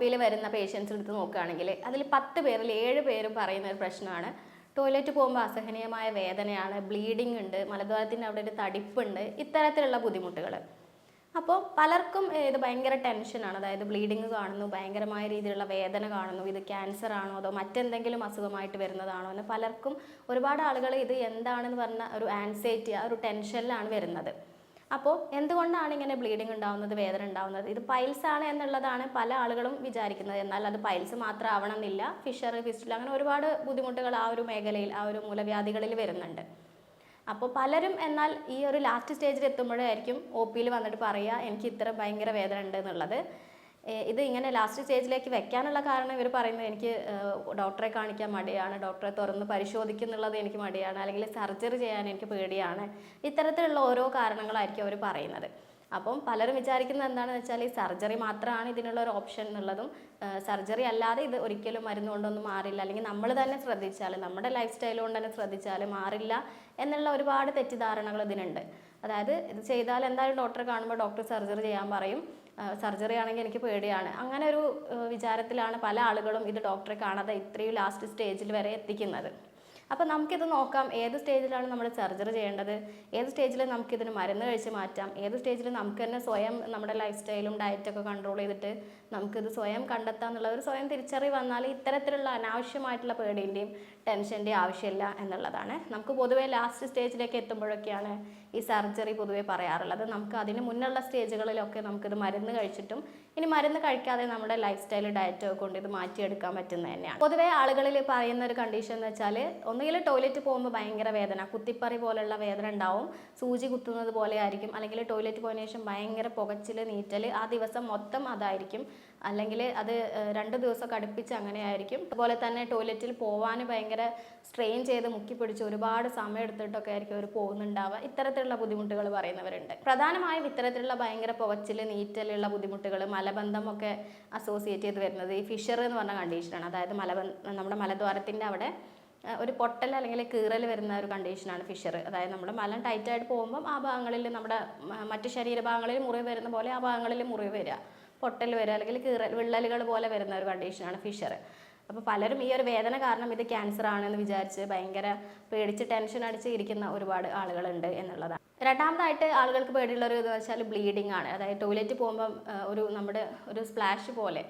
പിയിൽ വരുന്ന പേഷ്യൻസ് എടുത്ത് നോക്കുകയാണെങ്കിൽ അതിൽ പത്ത് പേരിൽ ഏഴ് പേരും പറയുന്ന ഒരു പ്രശ്നമാണ്. ടോയ്ലറ്റ് പോകുമ്പോൾ അസഹനീയമായ വേദനയാണ് ബ്ലീഡിംഗ് ഉണ്ട് മലദ്വാരത്തിന്റെ അവിടെ ഒരു തടിപ്പുണ്ട് ഇത്തരത്തിലുള്ള ബുദ്ധിമുട്ടുകൾ അപ്പോൾ പലർക്കും ഇത് ഭയങ്കര ടെൻഷനാണ് അതായത് ബ്ലീഡിങ് കാണുന്നു ഭയങ്കരമായ രീതിയിലുള്ള വേദന കാണുന്നു ഇത് ക്യാൻസർ ആണോ അതോ മറ്റെന്തെങ്കിലും അസുഖമായിട്ട് വരുന്നതാണോ എന്ന് പലർക്കും ഒരുപാട് ആളുകൾ ഇത് എന്താണെന്ന് പറഞ്ഞ ഒരു ആൻസൈറ്റി ആ ഒരു ടെൻഷനിലാണ് വരുന്നത്. അപ്പോൾ എന്തുകൊണ്ടാണ് ഇങ്ങനെ ബ്ലീഡിങ് ഉണ്ടാവുന്നത് വേദന ഉണ്ടാവുന്നത്? ഇത് പൈൽസ് ആണ് എന്നുള്ളതാണ് പല ആളുകളും വിചാരിക്കുന്നത്. എന്നാൽ അത് പൈൽസ് മാത്രം ആവണമെന്നില്ല ഫിഷർ ഫിസ്റ്റിൽ അങ്ങനെ ഒരുപാട് ബുദ്ധിമുട്ടുകൾ ആ ഒരു മേഖലയിൽ ആ ഒരു മൂലവ്യാധികളിൽ വരുന്നുണ്ട്. അപ്പോൾ പലരും എന്നാൽ ഈ ഒരു ലാസ്റ്റ് സ്റ്റേജിൽ എത്തുമ്പോഴായിരിക്കും ഒ പിയിൽ വന്നിട്ട് പറയുക എനിക്ക് ഇത്ര ഭയങ്കര വേദന ഉണ്ട് എന്നുള്ളത്. ഇത് ഇങ്ങനെ ലാസ്റ്റ് സ്റ്റേജിലേക്ക് വെക്കാനുള്ള കാരണം ഇവർ പറയുന്നത് എനിക്ക് ഡോക്ടറെ കാണിക്കാൻ മടിയാണ് ഡോക്ടറെ തുറന്ന് പരിശോധിക്കുന്നുള്ളത് എനിക്ക് മടിയാണ് അല്ലെങ്കിൽ സർജറി ചെയ്യാൻ എനിക്ക് പേടിയാണ്. ഇത്തരത്തിലുള്ള ഓരോ കാരണങ്ങളായിരിക്കും അവർ പറയുന്നത്. അപ്പം പലരും വിചാരിക്കുന്നത് എന്താണെന്ന് വെച്ചാൽ ഈ സർജറി മാത്രമാണ് ഇതിനുള്ള ഒരു ഓപ്ഷൻ എന്നുള്ളതും സർജറി അല്ലാതെ ഇത് ഒരിക്കലും മരുന്ന് കൊണ്ടൊന്നും മാറില്ല. അല്ലെങ്കിൽ നമ്മൾ തന്നെ ശ്രദ്ധിച്ചാൽ നമ്മുടെ ലൈഫ് സ്റ്റൈൽ കൊണ്ട് തന്നെ ശ്രദ്ധിച്ചാൽ മാറില്ല എന്നുള്ള ഒരുപാട് തെറ്റിദ്ധാരണകൾ ഇതിനുണ്ട്. അതായത് ഇത് ചെയ്താൽ എന്തായാലും ഡോക്ടറെ കാണുമ്പോൾ ഡോക്ടർ സർജറി ചെയ്യാൻ പറയും. സർജറി ആണെങ്കിൽ എനിക്ക് പേടിയാണ്. അങ്ങനെ ഒരു വിചാരത്തിലാണ് പല ആളുകളും ഇത് ഡോക്ടറെ കാണാതെ ഇത്രയും ലാസ്റ്റ് സ്റ്റേജിൽ വരെ എത്തിക്കുന്നത്. അപ്പോൾ നമുക്കിത് നോക്കാം. ഏത് സ്റ്റേജിലാണ് നമ്മൾ സർജറി ചെയ്യേണ്ടത്? ഏത് സ്റ്റേജിൽ നമുക്കിതിന് മരുന്ന് കഴിച്ച് മാറ്റാം? ഏത് സ്റ്റേജിൽ നമുക്ക് തന്നെ സ്വയം നമ്മുടെ ലൈഫ് സ്റ്റൈലും ഡയറ്റൊക്കെ കൺട്രോൾ ചെയ്തിട്ട് നമുക്കിത് സ്വയം കണ്ടെത്താന്നുള്ള ഒരു സ്വയം തിരിച്ചറിവ് വന്നാൽ ഇത്തരത്തിലുള്ള അനാവശ്യമായിട്ടുള്ള പേടിന്റെയും ടെൻഷന്റെയും ആവശ്യമില്ല എന്നുള്ളതാണ്. നമുക്ക് പൊതുവേ ലാസ്റ്റ് സ്റ്റേജിലേക്ക് എത്തുമ്പോഴൊക്കെയാണ് ഈ സർജറി പൊതുവേ പറയാറുള്ളത്. നമുക്ക് അതിന് മുന്നുള്ള സ്റ്റേജുകളിലൊക്കെ നമുക്കിത് മരുന്ന് കഴിച്ചിട്ടും ഇനി മരുന്ന് കഴിക്കാതെ നമ്മുടെ ലൈഫ് സ്റ്റൈൽ ഡയറ്റ് കൊണ്ട് ഇത് മാറ്റിയെടുക്കാൻ പറ്റുന്ന തന്നെയാണ്. പൊതുവേ ആളുകളിൽ പറയുന്ന ഒരു കണ്ടീഷൻ എന്ന് വെച്ചാൽ ഒന്നുകിൽ ടോയ്ലറ്റ് പോകുമ്പോൾ ഭയങ്കര വേദന കുത്തിപ്പറി പോലുള്ള വേദന ഉണ്ടാവും സൂചി കുത്തുന്നത് പോലെ ആയിരിക്കും അല്ലെങ്കിൽ ടോയ്ലറ്റ് പോയതിനു ശേഷം ഭയങ്കര പുകച്ചിൽ നീറ്റൽ ആ ദിവസം മൊത്തം അതായിരിക്കും. അല്ലെങ്കിൽ അത് രണ്ട് ദിവസമൊക്കെ അങ്ങനെ ആയിരിക്കും. അതുപോലെ തന്നെ ടോയ്ലറ്റിൽ പോവാൻ ഭയങ്കര സ്ട്രെയിൻ ചെയ്ത് മുക്കി പിടിച്ച് ഒരുപാട് സമയം എടുത്തിട്ടൊക്കെ ആയിരിക്കും അവർ പോകുന്നുണ്ടാവുക. ഇത്തരത്തിലുള്ള ബുദ്ധിമുട്ടുകൾ പറയുന്നവരുണ്ട്. പ്രധാനമായും ഇത്തരത്തിലുള്ള ഭയങ്കര പുകച്ചിൽ നീറ്റലുള്ള ബുദ്ധിമുട്ടുകൾ മലബന്ധമൊക്കെ അസോസിയേറ്റ് ചെയ്ത് വരുന്നത് ഈ ഫിഷർ എന്ന് പറഞ്ഞ കണ്ടീഷനാണ് അതായത് മലബന്ധ നമ്മുടെ മലദ്വാരത്തിന്റെ അവിടെ ഒരു പൊട്ടൽ അല്ലെങ്കിൽ കീറൽ വരുന്ന ഒരു കണ്ടീഷനാണ് ഫിഷർ അതായത് നമ്മുടെ മലം ടൈറ്റായിട്ട് പോകുമ്പം ആ ഭാഗങ്ങളിൽ നമ്മുടെ മറ്റ് ശരീരഭാഗങ്ങളിൽ മുറിവ് വരുന്ന പോലെ ആ ഭാഗങ്ങളിൽ മുറിവ് വരിക. പൊട്ടൽ വരിക അല്ലെങ്കിൽ കീറൽ വിള്ളലുകൾ പോലെ വരുന്ന ഒരു കണ്ടീഷനാണ് ഫിഷർ അപ്പോൾ പലരും ഈ ഒരു വേദന കാരണം ഇത് ക്യാൻസർ ആണെന്ന് വിചാരിച്ച് ഭയങ്കര പേടിച്ച് ടെൻഷൻ അടിച്ച് ഇരിക്കുന്ന ഒരുപാട് ആളുകളുണ്ട് എന്നുള്ളതാണ്. രണ്ടാമതായിട്ട് ആളുകൾക്ക് പേടിയുള്ള ഒരു ഇതെന്ന് വെച്ചാൽ ബ്ലീഡിംഗ് ആണ്. അതായത് ടോയ്ലറ്റ് പോകുമ്പം ഒരു നമ്മുടെ ഒരു സ്പ്ലാഷ് പോലെ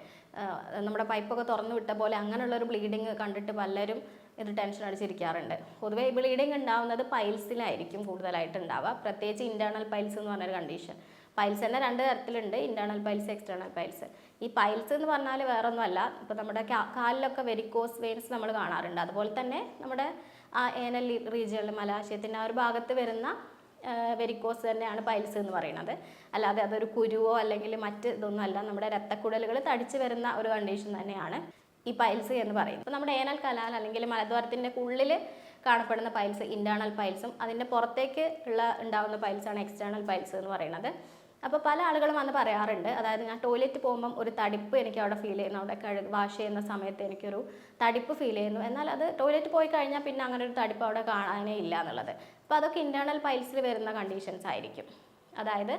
നമ്മുടെ പൈപ്പൊക്കെ തുറന്നു വിട്ട പോലെ അങ്ങനെയുള്ള ഒരു ബ്ലീഡിങ് കണ്ടിട്ട് പലരും ഇത് ടെൻഷൻ അടിച്ചിരിക്കാറുണ്ട്. പൊതുവേ ബ്ലീഡിങ് ഉണ്ടാവുന്നത് പൈൽസിലായിരിക്കും കൂടുതലായിട്ട് ഉണ്ടാവുക. പ്രത്യേകിച്ച് ഇന്റേർണൽ പൈൽസ് എന്ന് പറഞ്ഞൊരു കണ്ടീഷൻ പൈൽസ് തന്നെ രണ്ട് തരത്തിലുണ്ട് ഇന്റേർണൽ പൈൽസ് എക്സ്റ്റേണൽ പൈൽസ് ഈ പൈൽസ് എന്ന് പറഞ്ഞാൽ വേറൊന്നുമല്ല. ഇപ്പോൾ നമ്മുടെ കാലിലൊക്കെ വെരിക്കോസ് വെയിൻസ് നമ്മൾ കാണാറുണ്ട്. അതുപോലെ തന്നെ നമ്മുടെ ആ ഏനൽ റീജിയണിൽ മലാശയത്തിന്റെ ആ ഒരു ഭാഗത്ത് വരുന്ന വെരിക്കോസ് തന്നെയാണ് പൈൽസ് എന്ന് പറയുന്നത്. അല്ലാതെ അതൊരു കുരുവോ അല്ലെങ്കിൽ മറ്റ് ഇതൊന്നും അല്ല നമ്മുടെ രക്തക്കുടലുകൾ തടിച്ച് വരുന്ന ഒരു കണ്ടീഷൻ തന്നെയാണ് ഈ പൈൽസ് എന്ന് പറയുന്നത്. അപ്പോൾ നമ്മുടെ ഏനൽ കലാൽ അല്ലെങ്കിൽ മലദ്വാരത്തിന്റെ ഉള്ളിൽ കാണപ്പെടുന്ന പൈൽസ് ഇന്റേർണൽ പൈൽസും അതിന്റെ പുറത്തേക്ക് ഉള്ള ഉണ്ടാകുന്ന പൈൽസാണ് എക്സ്റ്റേണൽ പൈൽസ് എന്ന് പറയുന്നത്. അപ്പോൾ പല ആളുകളും വന്ന് പറയാറുണ്ട്. അതായത് ഞാൻ ടോയ്ലറ്റ് പോകുമ്പം ഒരു തടിപ്പ് എനിക്ക് അവിടെ ഫീൽ ചെയ്യുന്നു. അവിടെ കഴുകി വാഷ് ചെയ്യുന്ന സമയത്ത് എനിക്കൊരു തടിപ്പ് ഫീൽ ചെയ്യുന്നു. എന്നാൽ അത് ടോയ്ലറ്റ് പോയി കഴിഞ്ഞാൽ പിന്നെ അങ്ങനെ ഒരു തടിപ്പ് അവിടെ കാണാനേ ഇല്ല എന്നുള്ളത്. അപ്പോൾ അതൊക്കെ ഇന്റേർണൽ പൈൽസിൽ വരുന്ന കണ്ടീഷൻസ് ആയിരിക്കും. അതായത്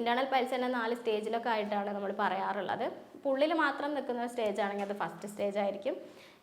ഇന്റേർണൽ പൈൽസ് തന്നെ നാല് സ്റ്റേജിലൊക്കെ ആയിട്ടാണ് നമ്മൾ പറയാറുള്ളത്. പുള്ളിൽ മാത്രം നിൽക്കുന്ന സ്റ്റേജ് ആണെങ്കിൽ അത് ഫസ്റ്റ് സ്റ്റേജ് ആയിരിക്കും.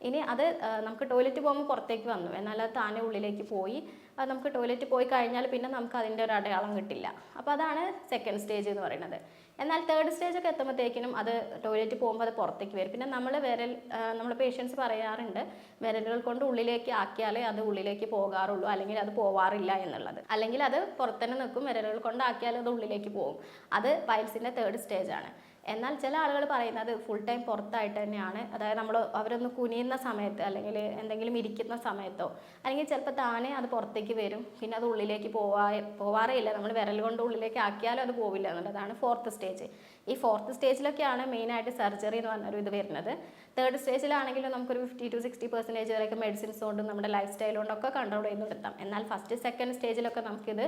ഇനി അത് നമുക്ക് ടോയ്ലറ്റ് പോകുമ്പോൾ പുറത്തേക്ക് വന്നു. എന്നാൽ അത് താനെ ഉള്ളിലേക്ക് പോയി. അത് നമുക്ക് ടോയ്ലറ്റ് പോയി കഴിഞ്ഞാൽ പിന്നെ നമുക്ക് അതിന്റെ ഒരു അടയാളം കിട്ടില്ല. അപ്പോൾ അതാണ് സെക്കൻഡ് സ്റ്റേജ് എന്ന് പറയുന്നത്. എന്നാൽ തേർഡ് സ്റ്റേജ് ഒക്കെ എത്തുമ്പോഴത്തേക്കിനും അത് ടോയ്ലറ്റ് പോകുമ്പോൾ അത് പുറത്തേക്ക് വരും. പിന്നെ നമ്മൾ വിരൽ നമ്മൾ പേഷ്യൻസ് പറയാറുണ്ട് വിരലുകൾ കൊണ്ട് ഉള്ളിലേക്ക് ആക്കിയാലേ അത് ഉള്ളിലേക്ക് പോകാറുള്ളൂ അല്ലെങ്കിൽ അത് പോവാറില്ല എന്നുള്ളത്. അല്ലെങ്കിൽ അത് പുറത്തന്നെ നിൽക്കും വിരലുകൾ ആക്കിയാലേ അത് ഉള്ളിലേക്ക് പോകും. അത് പൈൽസിന്റെ തേർഡ് സ്റ്റേജ് ആണ്. എന്നാൽ ചില ആളുകൾ പറയുന്നത് ഫുൾ ടൈം പുറത്തായിട്ട് തന്നെയാണ്. അതായത് നമ്മൾ അവരൊന്ന് കുനിയുന്ന സമയത്ത് അല്ലെങ്കിൽ എന്തെങ്കിലും ഇരിക്കുന്ന സമയത്തോ അല്ലെങ്കിൽ ചിലപ്പോൾ താനേ അത് പുറത്തേക്ക് വരും. പിന്നെ അത് ഉള്ളിലേക്ക് പോവാ പോവാറേ ഇല്ല. നമ്മൾ വിരൽ കൊണ്ട് ഉള്ളിലേക്ക് ആക്കിയാലും അത് പോവില്ല എന്നുള്ളതാണ് ഫോർത്ത് സ്റ്റേജ് ഈ ഫോർത്ത് സ്റ്റേജിലൊക്കെയാണ് മെയിനായിട്ട് സർജറി എന്ന് പറഞ്ഞൊരു ഇത് വരുന്നത്. തേർഡ് സ്റ്റേജിലാണെങ്കിലും നമുക്കൊരു ഫിഫ്റ്റി ടു സിക്സ്റ്റി പെർസെന്റേജ് വരെയൊക്കെ മെഡിസിൻസ് കൊണ്ടും നമ്മുടെ ലൈഫ് സ്റ്റൈൽ കൊണ്ടൊക്കെ കൺട്രോൾ ചെയ്ത് നിർത്താം എന്നാൽ ഫസ്റ്റ് സെക്കൻഡ് സ്റ്റേജിലൊക്കെ നമുക്കിത്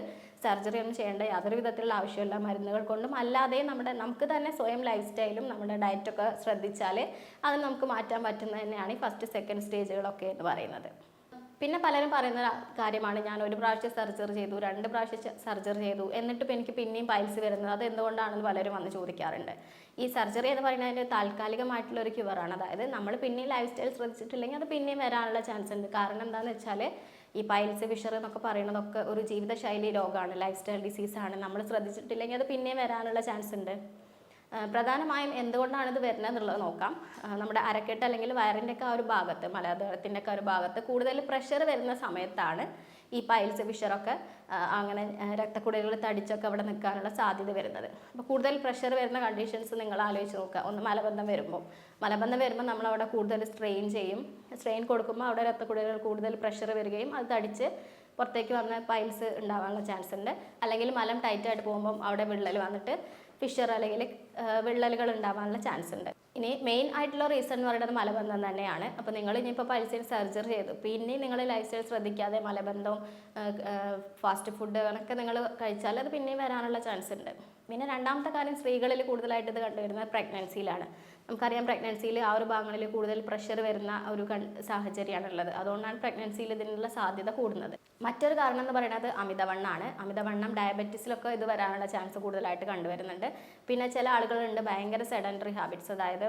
സർജറി ഒന്നും ചെയ്യേണ്ട യാതൊരു വിധത്തിലുള്ള ആവശ്യമില്ല. മരുന്നുകൾ കൊണ്ടും. അല്ലാതെ നമ്മുടെ നമുക്ക് തന്നെ സ്വയം ലൈഫ് സ്റ്റൈലും നമ്മുടെ ഡയറ്റൊക്കെ ശ്രദ്ധിച്ചാൽ അത് നമുക്ക് മാറ്റാൻ പറ്റുന്നത് തന്നെയാണ് ഈ ഫസ്റ്റ് സെക്കൻഡ് സ്റ്റേജുകളൊക്കെ എന്ന് പറയുന്നത്. പിന്നെ പലരും പറയുന്ന കാര്യമാണ് ഞാൻ ഒരു പ്രാവശ്യം സർജറി ചെയ്തു രണ്ട് പ്രാവശ്യം സർജറി ചെയ്തു എന്നിട്ടും എനിക്ക് പിന്നെയും പൈൽസ് വരുന്നത് അത് എന്തുകൊണ്ടാണെന്ന് പലരും വന്ന് ചോദിക്കാറുണ്ട്. ഈ സർജറി എന്ന് പറയുന്നതിന് താൽക്കാലികമായിട്ടുള്ള ഒരു ക്യൂറാണ് അതായത് നമ്മൾ പിന്നെയും ലൈഫ് സ്റ്റൈൽ ശ്രദ്ധിച്ചിട്ടില്ലെങ്കിൽ അത് പിന്നെയും വരാനുള്ള ചാൻസ് ഉണ്ട്. കാരണം എന്താണെന്ന് വെച്ചാൽ ഈ പൈൽസ് ഫിഷർ എന്നൊക്കെ പറയുന്നതൊക്കെ ഒരു ജീവിതശൈലി രോഗമാണ് ലൈഫ് സ്റ്റൈൽ ഡിസീസാണ് നമ്മൾ ശ്രദ്ധിച്ചിട്ടില്ലെങ്കിൽ അത് പിന്നെയും വരാനുള്ള ചാൻസ് ഉണ്ട്. പ്രധാനമായും എന്തുകൊണ്ടാണ് ഇത് വരുന്നത് എന്നുള്ളത് നോക്കാം. നമ്മുടെ അരക്കെട്ട് അല്ലെങ്കിൽ വയറിന്റെ ഒക്കെ ആ ഒരു ഭാഗത്ത് മലയാളത്തിന്റെ ഒക്കെ ഒരു ഭാഗത്ത് കൂടുതൽ പ്രഷർ വരുന്ന സമയത്താണ് ഈ പൈൽസ് വിഷറൊക്കെ ആ, അങ്ങനെ രക്തക്കുടലുകൾ തടിച്ചൊക്കെ അവിടെ നിൽക്കാനുള്ള സാധ്യത വരുന്നത്. അപ്പോൾ കൂടുതൽ പ്രഷർ വരുന്ന കണ്ടീഷൻസ് നിങ്ങൾ ആലോചിച്ച് നോക്കുക. ഒന്ന് മലബന്ധം വരുമ്പോൾ. മലബന്ധം വരുമ്പോൾ നമ്മൾ അവിടെ കൂടുതൽ സ്ട്രെയിൻ ചെയ്യും. സ്ട്രെയിൻ കൊടുക്കുമ്പോൾ അവിടെ രക്തക്കുടലുകൾ കൂടുതൽ പ്രഷർ വരികയും അത് തടിച്ച് പുറത്തേക്ക് വന്ന പൈൽസ് ഉണ്ടാവാനുള്ള ചാൻസ് ഉണ്ട്. അല്ലെങ്കിൽ മലം ടൈറ്റായിട്ട് പോകുമ്പം അവിടെ വിള്ളൽ വന്നിട്ട് ഫിഷർ അല്ലെങ്കിൽ വിള്ളലുകൾ ഉണ്ടാവാനുള്ള ചാൻസ് ഉണ്ട്. ഇനി മെയിൻ ആയിട്ടുള്ള റീസൺ എന്ന് പറയുന്നത് മലബന്ധം തന്നെയാണ്. അപ്പോൾ നിങ്ങൾ ഇനിയിപ്പോൾ പൈസയിൽ സർജറി ചെയ്തു. പിന്നെ നിങ്ങൾ ലൈഫ് സ്റ്റൈൽ ശ്രദ്ധിക്കാതെ മലബന്ധവും ഫാസ്റ്റ് ഫുഡ് കണക്കെ നിങ്ങൾ കഴിച്ചാൽ അത് പിന്നെയും വരാനുള്ള ചാൻസ് ഉണ്ട്. പിന്നെ രണ്ടാമത്തെ കാര്യം സ്ത്രീകളിൽ കൂടുതലായിട്ട് ഇത് കണ്ടുവരുന്നത് പ്രഗ്നൻസിയിലാണ് നമുക്കറിയാം പ്രഗ്നൻസിയിൽ ആ ഒരു ഭാഗങ്ങളിൽ കൂടുതൽ പ്രഷർ വരുന്ന ഒരു സാഹചര്യമാണുള്ളത്. അതുകൊണ്ടാണ് പ്രഗ്നൻസിയിൽ ഇതിനുള്ള സാധ്യത കൂടുന്നത്. മറ്റൊരു കാരണം എന്ന് പറയുന്നത് അമിതവണ്ണമാണ് അമിതവണ്ണം ഡയബറ്റീസിലൊക്കെ ഇത് വരാനുള്ള ചാൻസ് കൂടുതലായിട്ട് കണ്ടുവരുന്നുണ്ട്. പിന്നെ ചില ആളുകളുണ്ട് ഭയങ്കര സെഡന്ററി ഹാബിറ്റ്സ് അതായത്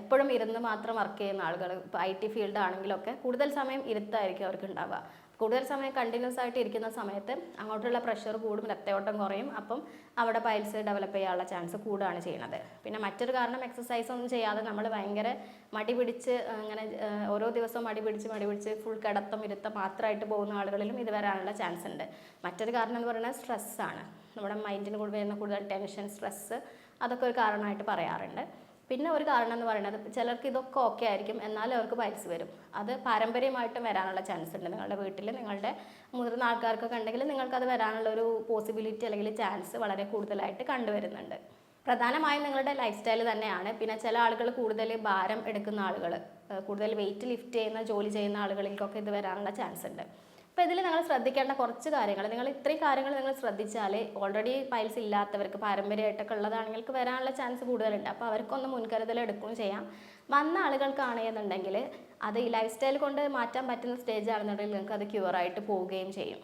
എപ്പോഴും ഇരുന്ന് മാത്രം വർക്ക് ചെയ്യുന്ന ആളുകൾ ഇപ്പോൾ ഐ ടി ഫീൽഡ് ആണെങ്കിലൊക്കെ കൂടുതൽ സമയം ഇരുത്തായിരിക്കും അവർക്ക് ഉണ്ടാവുക. കൂടുതൽ സമയം കണ്ടിന്യൂസ് ആയിട്ട് ഇരിക്കുന്ന സമയത്ത് അങ്ങോട്ടുള്ള പ്രഷർ കൂടും രക്തയോട്ടം കുറയും. അപ്പം അവിടെ പൈൽസ് ഡെവലപ്പ് ചെയ്യാനുള്ള ചാൻസ് കൂടുകയാണ് ചെയ്യുന്നത്. പിന്നെ മറ്റൊരു കാരണം എക്സസൈസ് ഒന്നും ചെയ്യാതെ നമ്മൾ ഭയങ്കര മടി പിടിച്ച് അങ്ങനെ ഓരോ ദിവസവും മടി പിടിച്ച് മടി പിടിച്ച് ഫുൾ കിടത്തം ഇരുത്തം മാത്രമായിട്ട് പോകുന്ന ആളുകളിലും ഇത് വരാനുള്ള ചാൻസ് ഉണ്ട്. മറ്റൊരു കാരണം എന്ന് പറയുന്നത് സ്ട്രെസ്സാണ് നമ്മുടെ മൈൻഡിന് കൂടുതൽ വരുന്ന കൂടുതൽ ടെൻഷൻ സ്ട്രെസ്സ് അതൊക്കെ ഒരു കാരണമായിട്ട് പറയാറുണ്ട്. പിന്നെ ഒരു കാരണം എന്ന് പറയുന്നത് ചിലർക്ക് ഇതൊക്കെ ഓക്കെ ആയിരിക്കും എന്നാലും അവർക്ക് പൈൽസ് വരും. അത് പാരമ്പര്യമായിട്ടും വരാനുള്ള ചാൻസ് ഉണ്ട്. നിങ്ങളുടെ വീട്ടിൽ നിങ്ങളുടെ മുതിർന്ന ആൾക്കാർക്കൊക്കെ ഉണ്ടെങ്കിൽ നിങ്ങൾക്കത് വരാനുള്ള ഒരു പോസിബിലിറ്റി അല്ലെങ്കിൽ ചാൻസ് വളരെ കൂടുതലായിട്ട് കണ്ടുവരുന്നുണ്ട്. പ്രധാനമായും നിങ്ങളുടെ ലൈഫ് സ്റ്റൈൽ തന്നെയാണ്. പിന്നെ ചില ആളുകൾ കൂടുതൽ ഭാരം എടുക്കുന്ന ആളുകൾ കൂടുതൽ വെയിറ്റ് ലിഫ്റ്റ് ചെയ്യുന്ന ജോലി ചെയ്യുന്ന ആളുകളിലേക്കൊക്കെ ഇത് വരാനുള്ള ചാൻസ് ഉണ്ട്. അപ്പോൾ ഇതിൽ നിങ്ങൾ ശ്രദ്ധിക്കേണ്ട കുറച്ച് കാര്യങ്ങൾ നിങ്ങൾ ഇത്രയും കാര്യങ്ങൾ നിങ്ങൾ ശ്രദ്ധിച്ചാൽ ഓൾറെഡി പൈൽസ് ഇല്ലാത്തവർക്ക് പാരമ്പര്യമായിട്ടൊക്കെ ഉള്ളതാണെങ്കിൽ വരാനുള്ള ചാൻസ് കൂടുതലുണ്ട്. അപ്പോൾ അവർക്കൊന്ന് മുൻകരുതൽ എടുക്കുകയും ചെയ്യാം. വന്ന ആളുകൾക്കാണെന്നുണ്ടെങ്കിൽ അത് ഈ ലൈഫ് സ്റ്റൈൽ കൊണ്ട് മാറ്റാൻ പറ്റുന്ന സ്റ്റേജ് ആണെന്നുണ്ടെങ്കിൽ നിങ്ങൾക്ക് അത് ക്യൂറായിട്ട് പോവുകയും ചെയ്യും.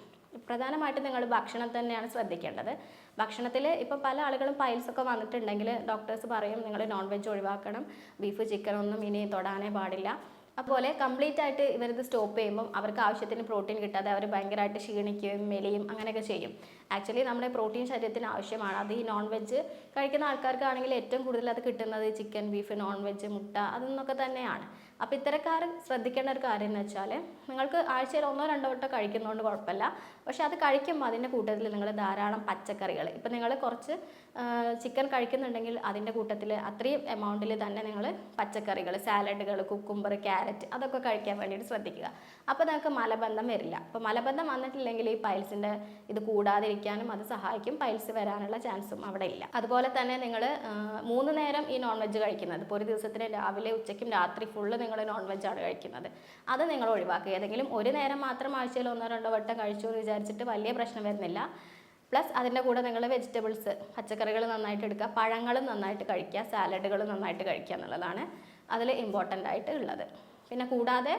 പ്രധാനമായിട്ടും നിങ്ങൾ ഭക്ഷണം തന്നെയാണ് ശ്രദ്ധിക്കേണ്ടത്. ഭക്ഷണത്തിൽ ഇപ്പോൾ പല ആളുകളും പൈൽസൊക്കെ വന്നിട്ടുണ്ടെങ്കിൽ ഡോക്ടേഴ്സ് പറയും നിങ്ങൾ നോൺ വെജ് ഒഴിവാക്കണം. ബീഫ് ചിക്കൻ ഒന്നും ഇനി തൊടാനേ പാടില്ല. അതുപോലെ കംപ്ലീറ്റ് ആയിട്ട് ഇവരിത് സ്റ്റോപ്പ് ചെയ്യുമ്പം അവർക്ക് ആവശ്യത്തിന് പ്രോട്ടീൻ കിട്ടാതെ അവർ ഭയങ്കരമായിട്ട് ക്ഷീണിക്കുകയും മെലിയും അങ്ങനെയൊക്കെ ചെയ്യും. ആക്ച്വലി നമ്മുടെ പ്രോട്ടീൻ ശരീരത്തിന് ആവശ്യമാണ്. അത് ഈ നോൺ വെജ് കഴിക്കുന്ന ആൾക്കാർക്കാണെങ്കിൽ ഏറ്റവും കൂടുതൽ അത് കിട്ടുന്നത് ചിക്കൻ ബീഫ് നോൺ വെജ് മുട്ട അതൊന്നൊക്കെ തന്നെയാണ്. അപ്പോൾ ഇത്തരക്കാർ ശ്രദ്ധിക്കേണ്ട ഒരു കാര്യം എന്ന് വെച്ചാൽ നിങ്ങൾക്ക് ആഴ്ചയിൽ ഒന്നോ രണ്ടോ വട്ടം കഴിക്കുന്നതുകൊണ്ട് കുഴപ്പമില്ല. പക്ഷെ അത് കഴിക്കുമ്പോൾ അതിന്റെ കൂട്ടത്തിൽ നിങ്ങൾ ധാരാളം പച്ചക്കറികൾ ഇപ്പം നിങ്ങൾ കുറച്ച് ചിക്കൻ കഴിക്കുന്നുണ്ടെങ്കിൽ അതിന്റെ കൂട്ടത്തിൽ അത്രയും എമൗണ്ടിൽ തന്നെ നിങ്ങൾ പച്ചക്കറികൾ സാലഡുകൾ കുക്കുംബർ ക്യാരറ്റ് അതൊക്കെ കഴിക്കാൻ വേണ്ടിയിട്ട് ശ്രദ്ധിക്കുക. അപ്പോൾ നിങ്ങൾക്ക് മലബന്ധം വരില്ല. അപ്പോൾ മലബന്ധം വന്നിട്ടില്ലെങ്കിൽ ഈ പൈൽസിന്റെ ഇത് കൂടാതിരിക്കാനും അത് സഹായിക്കും. പൈൽസ് വരാനുള്ള ചാൻസും അവിടെ ഇല്ല. അതുപോലെ തന്നെ നിങ്ങൾ മൂന്ന് നേരം ഈ നോൺ വെജ് കഴിക്കുന്നത്. ഇപ്പോൾ ഒരു ദിവസത്തിന് രാവിലെ ഉച്ചയ്ക്കും രാത്രി ഫുള്ള് നിങ്ങൾ നോൺ വെജ് ആണ് കഴിക്കുന്നത്. അത് നിങ്ങൾ ഒഴിവാക്കുക. ഏതെങ്കിലും ഒരു നേരം മാത്രം ആഴ്ചയിൽ ഒന്നോ രണ്ടോ വട്ടം കഴിച്ചു എന്ന് വിചാരിച്ചിട്ട് വലിയ പ്രശ്നം വരുന്നില്ല. പ്ലസ് അതിന്റെ കൂടെ നിങ്ങൾ വെജിറ്റബിൾസ് പച്ചക്കറികൾ നന്നായിട്ട് എടുക്കുക പഴങ്ങളും നന്നായിട്ട് കഴിക്കുക സാലഡുകൾ നന്നായിട്ട് കഴിക്കുക എന്നുള്ളതാണ് അതിൽ ഇമ്പോർട്ടന്റ് ആയിട്ട് ഉള്ളത്. പിന്നെ കൂടാതെ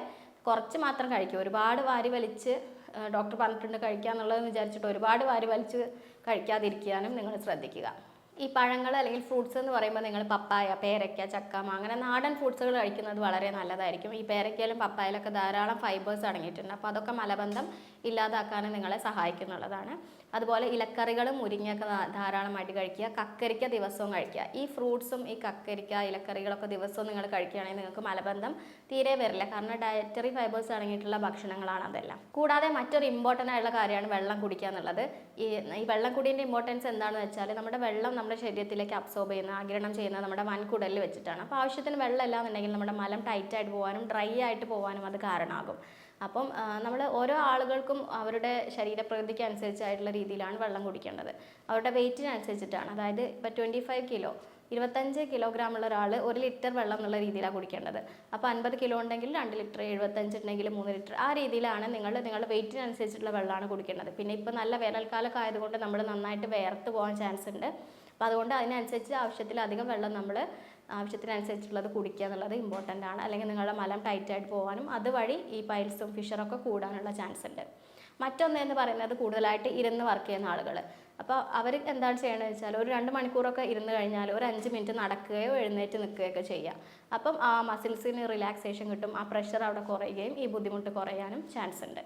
കുറച്ച് മാത്രം കഴിക്കുക. ഒരുപാട് വാരി വലിച്ച് ഡോക്ടർ പറഞ്ഞിട്ടുണ്ട് കഴിക്കുക എന്നുള്ളതെന്ന് വിചാരിച്ചിട്ട് ഒരുപാട് വാരി വലിച്ച് കഴിക്കാതിരിക്കാനും നിങ്ങൾ ശ്രദ്ധിക്കുക. ഈ പഴങ്ങൾ അല്ലെങ്കിൽ ഫ്രൂട്ട്സ് എന്ന് പറയുമ്പോൾ നിങ്ങൾ പപ്പായ പേരയ്ക്ക ചക്ക അങ്ങനെ നാടൻ ഫ്രൂട്ട്സുകൾ കഴിക്കുന്നത് വളരെ നല്ലതായിരിക്കും. ഈ പേരയ്ക്കയിലും പപ്പായയിലൊക്കെ ധാരാളം ഫൈബേഴ്സ് അടങ്ങിയിട്ടുണ്ട്. അപ്പോൾ അതൊക്കെ മലബന്ധം ഇല്ലാതാക്കാനും നിങ്ങളെ സഹായിക്കുന്നുള്ളതാണ്. അതുപോലെ ഇലക്കറികളും മുരിങ്ങയൊക്കെ ധാരാളമായിട്ട് കഴിക്കുക. കക്കരിക്ക ദിവസവും കഴിക്കുക. ഈ ഫ്രൂട്ട്സും ഈ കക്കരിക്ക ഇലക്കറികളൊക്കെ ദിവസവും നിങ്ങൾ കഴിക്കുകയാണെങ്കിൽ നിങ്ങൾക്ക് മലബന്ധം തീരെ വരില്ല. കാരണം ഡയറ്ററി ഫൈബേഴ്സ് അടങ്ങിയിട്ടുള്ള ഭക്ഷണങ്ങളാണ് അതെല്ലാം. കൂടാതെ മറ്റൊരു ഇമ്പോർട്ടന്റ് ആയിട്ടുള്ള കാര്യമാണ് വെള്ളം കുടിക്കുക എന്നുള്ളത്. ഈ ഈ വെള്ളം കുടിന്റെ ഇമ്പോർട്ടൻസ് എന്താണെന്ന് വെച്ചാൽ നമ്മുടെ വെള്ളം നമ്മുടെ ശരീരത്തിലേക്ക് അബ്സോർബ് ചെയ്യുന്ന ആഗിരണം ചെയ്യുന്നത് നമ്മുടെ വൻകുടലിൽ വെച്ചിട്ടാണ്. അപ്പോൾ ആവശ്യത്തിന് വെള്ളം ഇല്ലാന്നുണ്ടെങ്കിൽ നമ്മുടെ മലം ടൈറ്റായിട്ട് പോകാനും ഡ്രൈ ആയിട്ട് പോകാനും അത് കാരണമാകും. അപ്പം നമ്മൾ ഓരോ ആളുകൾക്കും അവരുടെ ശരീരപ്രകൃതിക്ക് അനുസരിച്ചായിട്ടുള്ള രീതിയിലാണ് വെള്ളം കുടിക്കേണ്ടത്. അവരുടെ വെയിറ്റിനനുസരിച്ചിട്ടാണ് അതായത് ഇപ്പോൾ ട്വന്റി ഫൈവ് കിലോ ഇരുപത്തഞ്ച് കിലോഗ്രാം ഉള്ള ഒരാൾ ഒരു ലിറ്റർ വെള്ളം എന്നുള്ള രീതിയിലാണ് കുടിക്കേണ്ടത്. അപ്പോൾ അൻപത് കിലോ ഉണ്ടെങ്കിൽ രണ്ട് ലിറ്റർ എഴുപത്തഞ്ച് ഉണ്ടെങ്കിൽ മൂന്ന് ലിറ്റർ. ആ രീതിയിലാണ് നിങ്ങൾ നിങ്ങളുടെ വെയിറ്റിനനുസരിച്ചിട്ടുള്ള വെള്ളമാണ് കുടിക്കേണ്ടത്. പിന്നെ ഇപ്പോൾ നല്ല വേനൽക്കാലമൊക്കെ ആയതുകൊണ്ട് നമ്മൾ നന്നായിട്ട് വേർത്ത് പോകാൻ ചാൻസ് ഉണ്ട്. അപ്പോൾ അതുകൊണ്ട് അതിനനുസരിച്ച് ആവശ്യത്തിലധികം വെള്ളം നമ്മൾ ആവശ്യത്തിനനുസരിച്ചുള്ളത് കുടിക്കുക എന്നുള്ളത് ഇമ്പോർട്ടന്റ് ആണ്. അല്ലെങ്കിൽ നിങ്ങളുടെ മലം ടൈറ്റായിട്ട് പോകാനും അതുവഴി ഈ പൈൽസും ഫിഷറൊക്കെ കൂടാനുള്ള ചാൻസ് ഉണ്ട്. മറ്റൊന്ന് എന്ന് പറയുന്നത് കൂടുതലായിട്ട് ഇരുന്ന് വർക്ക് ചെയ്യുന്ന ആളുകൾ അപ്പോൾ അവർ എന്താണ് ചെയ്യണമെന്ന് വെച്ചാൽ ഒരു രണ്ട് മണിക്കൂറൊക്കെ ഇരുന്ന് കഴിഞ്ഞാൽ ഒരു അഞ്ച് മിനിറ്റ് നടക്കുകയോ എഴുന്നേറ്റ് നിൽക്കുകയൊക്കെ ചെയ്യാം. അപ്പം ആ മസിൽസിന് റിലാക്സേഷൻ കിട്ടും ആ പ്രഷർ അവിടെ കുറയുകയും ഈ ബുദ്ധിമുട്ട് കുറയാനും ചാൻസ് ഉണ്ട്.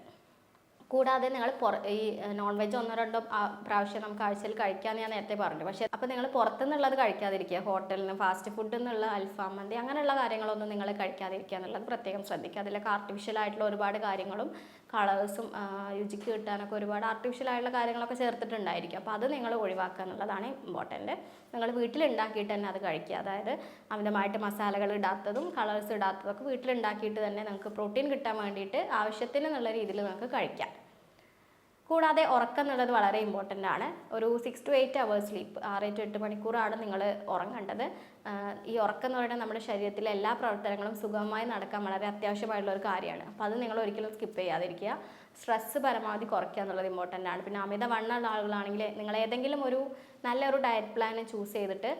കൂടാതെ നിങ്ങൾ പുറ ഈ നോൺ വെജ് ഒന്നോ രണ്ടോ പ്രാവശ്യം നമുക്ക് ആഴ്ചയിൽ കഴിക്കാമെന്ന് ഞാൻ നേരത്തെ പറഞ്ഞു. പക്ഷേ അപ്പോൾ നിങ്ങൾ പുറത്തുനിന്നുള്ളത് കഴിക്കാതിരിക്കുക. ഹോട്ടലിൽ നിന്ന് ഫാസ്റ്റ് ഫുഡിൽ നിന്നുള്ള അൽഫാം മന്തി അങ്ങനെയുള്ള കാര്യങ്ങളൊന്നും നിങ്ങൾ കഴിക്കാതിരിക്കുക എന്നുള്ളത് പ്രത്യേകം ശ്രദ്ധിക്കുക. അതിലൊക്കെ ആർട്ടിഫിഷ്യൽ ആയിട്ടുള്ള ഒരുപാട് കാര്യങ്ങളും കളേഴ്സും രുചിക്ക് കിട്ടാനൊക്കെ ഒരുപാട് ആർട്ടിഫിഷ്യൽ ആയിട്ടുള്ള കാര്യങ്ങളൊക്കെ ചേർത്തിട്ടുണ്ടായിരിക്കും. അപ്പോൾ അത് നിങ്ങൾ ഒഴിവാക്കുക എന്നുള്ളതാണ് ഇമ്പോർട്ടന്റ് നിങ്ങൾ വീട്ടിലുണ്ടാക്കിയിട്ട് തന്നെ അത് കഴിക്കുക. അതായത് അമിതമായിട്ട് മസാലകൾ ഇടാത്തതും കളേഴ്സ് ഇടാത്തതൊക്കെ വീട്ടിലുണ്ടാക്കിയിട്ട് തന്നെ നിങ്ങൾക്ക് പ്രോട്ടീൻ കിട്ടാൻ വേണ്ടിയിട്ട് ആവശ്യത്തിന് എന്നുള്ള രീതിയിൽ നിങ്ങൾക്ക് കഴിക്കാം. കൂടാതെ ഉറക്കം എന്നുള്ളത് വളരെ ഇമ്പോർട്ടന്റ് ആണ്. ഒരു six to eight hours sleep ആറ് ടു എട്ട് മണിക്കൂറാണ് നിങ്ങൾ ഉറങ്ങേണ്ടത്. ഈ ഉറക്കം എന്ന് പറയുന്നത് നമ്മുടെ ശരീരത്തിലെ എല്ലാ പ്രവർത്തനങ്ങളും സുഗമമായി നടക്കാൻ വളരെ അത്യാവശ്യമായിട്ടുള്ള ഒരു കാര്യമാണ്. അപ്പോൾ അത് നിങ്ങൾ ഒരിക്കലും സ്കിപ്പ് ചെയ്യാതിരിക്കുക. സ്ട്രെസ്സ് പരമാവധി കുറയ്ക്കുക എന്നുള്ളത് ഇമ്പോർട്ടന്റ് ആണ്. പിന്നെ അമിത വണ്ണമുള്ള ആളുകളാണെങ്കിൽ നിങ്ങൾ ഏതെങ്കിലും ഒരു നല്ലൊരു ഡയറ്റ് പ്ലാൻ ചൂസ് ചെയ്തിട്ട്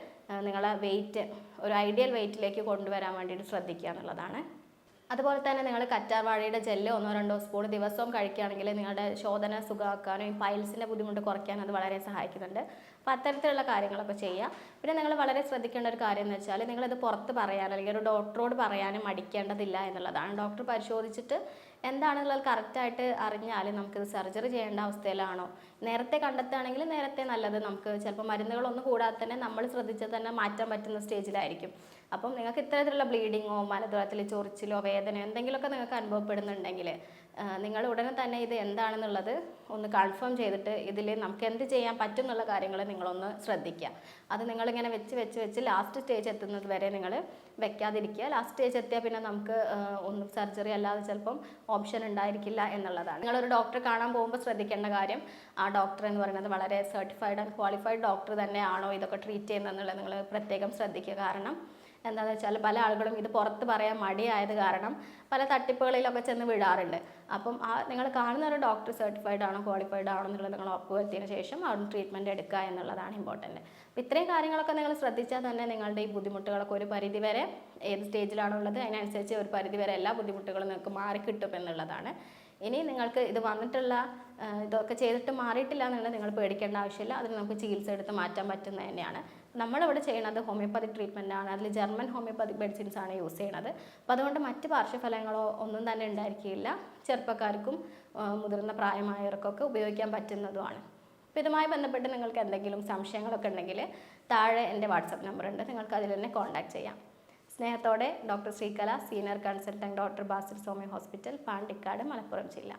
നിങ്ങളെ വെയിറ്റ് ഒരു ഐഡിയൽ വെയിറ്റിലേക്ക് കൊണ്ടുവരാൻ വേണ്ടിയിട്ട് ശ്രദ്ധിക്കുക എന്നുള്ളതാണ്. അതുപോലെ തന്നെ നിങ്ങൾ കറ്റാർവാഴയുടെ ജെല്ല് ഒന്നോ രണ്ടോ സ്പൂൺ ദിവസവും കഴിക്കുകയാണെങ്കിൽ നിങ്ങളുടെ ശോധന സുഖമാക്കാനും ഈ പൈൽസിന്റെ ബുദ്ധിമുട്ട് കുറയ്ക്കാനും അത് വളരെ സഹായിക്കുന്നുണ്ട്. അപ്പോൾ അത്തരത്തിലുള്ള കാര്യങ്ങളൊക്കെ ചെയ്യുക. പിന്നെ നിങ്ങൾ വളരെ ശ്രദ്ധിക്കേണ്ട ഒരു കാര്യം എന്ന് വെച്ചാൽ നിങ്ങളിത് പുറത്ത് പറയാൻ അല്ലെങ്കിൽ ഒരു ഡോക്ടറോട് പറയാനും മടിക്കേണ്ടതില്ല എന്നുള്ളതാണ്. ഡോക്ടർ പരിശോധിച്ചിട്ട് എന്താണെന്നുള്ളത് കറക്റ്റായിട്ട് അറിഞ്ഞാൽ നമുക്കിത് സർജറി ചെയ്യേണ്ട അവസ്ഥയിലാണോ? നേരത്തെ കണ്ടെത്തുകയാണെങ്കിൽ നേരത്തെ നല്ലത് നമുക്ക് ചിലപ്പോൾ മരുന്നുകളൊന്നും കൂടാതെ തന്നെ നമ്മൾ ശ്രദ്ധിച്ചാൽ തന്നെ മാറ്റാൻ പറ്റുന്ന സ്റ്റേജിലായിരിക്കും. അപ്പം നിങ്ങൾക്ക് ഇത്തരത്തിലുള്ള ബ്ലീഡിങ്ങോ മലദ്വാരത്തിൽ ചൊറിച്ചിലോ വേദനയോ എന്തെങ്കിലുമൊക്കെ നിങ്ങൾക്ക് അനുഭവപ്പെടുന്നുണ്ടെങ്കിൽ നിങ്ങൾ ഉടനെ തന്നെ ഇത് എന്താണെന്നുള്ളത് ഒന്ന് കൺഫേം ചെയ്തിട്ട് ഇതിൽ നമുക്ക് എന്ത് ചെയ്യാൻ പറ്റും എന്നുള്ള കാര്യങ്ങൾ നിങ്ങളൊന്ന് ശ്രദ്ധിക്കുക. അത് നിങ്ങളിങ്ങനെ വെച്ച് വെച്ച് വെച്ച് ലാസ്റ്റ് സ്റ്റേജ് എത്തുന്നത് വരെ നിങ്ങൾ വെക്കാതിരിക്കുക. ലാസ്റ്റ് സ്റ്റേജ് എത്തിയാൽ പിന്നെ നമുക്ക് ഒന്നും സർജറി അല്ലാതെ ചിലപ്പം ഓപ്ഷൻ ഉണ്ടായിരിക്കില്ല എന്നുള്ളതാണ്. നിങ്ങളൊരു ഡോക്ടറെ കാണാൻ പോകുമ്പോൾ ശ്രദ്ധിക്കേണ്ട കാര്യം ആ ഡോക്ടർ എന്ന് പറയുന്നത് വളരെ സർട്ടിഫൈഡ് ആൻഡ് ക്വാളിഫൈഡ് ഡോക്ടർ തന്നെയാണോ ഇതൊക്കെ ട്രീറ്റ് ചെയ്യുന്നതെന്നുള്ളത് നിങ്ങൾ പ്രത്യേകം ശ്രദ്ധിക്കുക. കാരണം എന്താണെന്ന് വെച്ചാൽ പല ആളുകളും ഇത് പുറത്ത് പറയാൻ മടിയായത് കാരണം പല തട്ടിപ്പുകളിലൊക്കെ ചെന്ന് വിടാറുണ്ട്. അപ്പം ആ നിങ്ങൾ കാണുന്ന ഒരു ഡോക്ടർ സർട്ടിഫൈഡ് ആണോ ക്വാളിഫൈഡ് ആണോ എന്നുള്ളത് നിങ്ങൾ ഉറപ്പുവരുത്തിയതിന് ശേഷം അവിടെ ട്രീറ്റ്മെന്റ് എടുക്കുക എന്നുള്ളതാണ് ഇമ്പോർട്ടന്റ് അപ്പോൾ ഇത്രയും കാര്യങ്ങളൊക്കെ നിങ്ങൾ ശ്രദ്ധിച്ചാൽ തന്നെ നിങ്ങളുടെ ഈ ബുദ്ധിമുട്ടുകളൊക്കെ ഒരു പരിധി വരെ ഏത് സ്റ്റേജിലാണുള്ളത് അതിനനുസരിച്ച് ഒരു പരിധി വരെ എല്ലാ ബുദ്ധിമുട്ടുകളും നിങ്ങൾക്ക് മാറിക്കിട്ടും എന്നുള്ളതാണ്. ഇനി നിങ്ങൾക്ക് ഇത് വന്നിട്ടുള്ള ഇതൊക്കെ ചെയ്തിട്ട് മാറിയിട്ടില്ല എന്നുള്ളത് നിങ്ങൾ പേടിക്കേണ്ട ആവശ്യമില്ല. അതിന് നമുക്ക് ചികിത്സ എടുത്ത് മാറ്റാൻ പറ്റുന്നത് തന്നെയാണ്. നമ്മളിവിടെ ചെയ്യുന്നത് ഹോമിയോപ്പതി ട്രീറ്റ്മെന്റ് ആണ്. അതിൽ ജർമ്മൻ ഹോമിയോപ്പതി മെഡിസിൻസ് ആണ് യൂസ് ചെയ്യണത്. അപ്പോൾ അതുകൊണ്ട് മറ്റ് പാർശ്വഫലങ്ങളോ ഒന്നും തന്നെ ഉണ്ടായിരിക്കില്ല. ചെറുപ്പക്കാർക്കും മുതിർന്ന പ്രായമായവർക്കൊക്കെ ഉപയോഗിക്കാൻ പറ്റുന്നതുമാണ്. അപ്പോൾ ഇതുമായി ബന്ധപ്പെട്ട് നിങ്ങൾക്ക് എന്തെങ്കിലും സംശയങ്ങളൊക്കെ ഉണ്ടെങ്കിൽ താഴെ എന്റെ വാട്സപ്പ് നമ്പർ ഉണ്ട്. നിങ്ങൾക്ക് അതിൽ തന്നെ കോൺടാക്ട് ചെയ്യാം. സ്നേഹത്തോടെ doctor Sreekala senior consultant doctor Basil Swami hospital Pandikkad Malappuram ജില്ല.